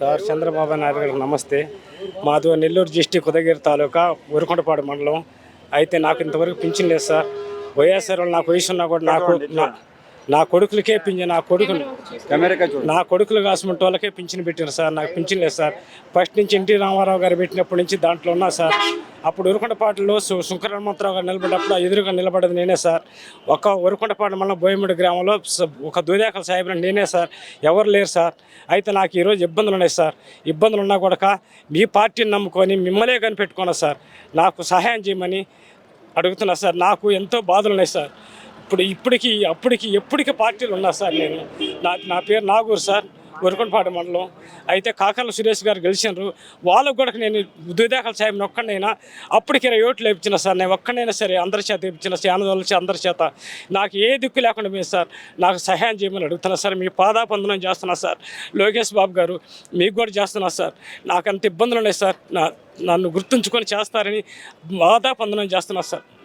Sir Chandrababu Naidu గారికి నమస్తే. మాది నెల్లూరు డిస్టిక్ ఉదయగిరి తాలూకా ఉరుకొండపాడు మండలం. అయితే నాకు ఇంతవరకు పింఛన్ లేదు సార్. వైఎస్ఆర్ వాళ్ళు నాకు వయసు ఉన్నా కూడా నాకు నా- కొడుకులకే పింఛన్ నా కొడుకు కెమెరాగా చూడు. నా కొడుకులు కాసుకుంటే వాళ్ళకే పింఛన్ పెట్టారు సార్. నాకు పింఛన్ లేదు సార్. ఫస్ట్ నుంచి ఎన్టీ రామారావు గారు పెట్టినప్పటి నుంచి దాంట్లో ఉన్నా సార్. అప్పుడు ఉరుకొండపాటలో సు- శంకర హనుమంతరావు గారు నిలబడ్డప్పుడు ఎదురుగా నిలబడేది నేనే సార్. ఒక ఉరుకొండపాట మన బోయముడి గ్రామంలో ఒక దూదేకల సాహిబ్ నేనే సార్. ఎవరు లేరు సార్. అయితే నాకు ఈరోజు ఇబ్బందులు ఉన్నాయి సార్. ఇబ్బందులు ఉన్నా కూడా మీ పార్టీని నమ్ముకొని మిమ్మల్నే కనిపెట్టుకున్నా సార్. నాకు సహాయం చేయమని అడుగుతున్నా సార్. నాకు ఎంతో బాధలు ఉన్నాయి సార్. ఇప్పుడు ఇప్పటికి అప్పటికి ఎప్పటికీ పార్టీలు ఉన్నా సార్ నేను. నా నా పేరు నాగూరు సార్. ఉరకొండపాడు మండలం. అయితే కాకర్ల సురేష్ గారు గెలిచినారు. వాళ్ళకు కూడా నేను ఉద్యోగాల సాయం ఒక్కడైనా అప్పటికి ఇరవై ఓట్లు లేపించిన సార్. నేను ఒక్కడైనా సరే అందరి చేత ఇప్పించిన శానదోళ్ళ అందరి చేత. నాకు ఏ దిక్కు లేకుండా మీరు సార్ నాకు సహాయం చేయమని అడుగుతున్నా సార్. మీ పాదాపందనం చేస్తున్నా సార్. లోకేష్ బాబు గారు మీకు కూడా చేస్తున్నా సార్. నాకు అంత ఇబ్బందులు ఉన్నాయి సార్. నా నన్ను గుర్తుంచుకొని చేస్తారని పాదాపందనం చేస్తున్నా సార్.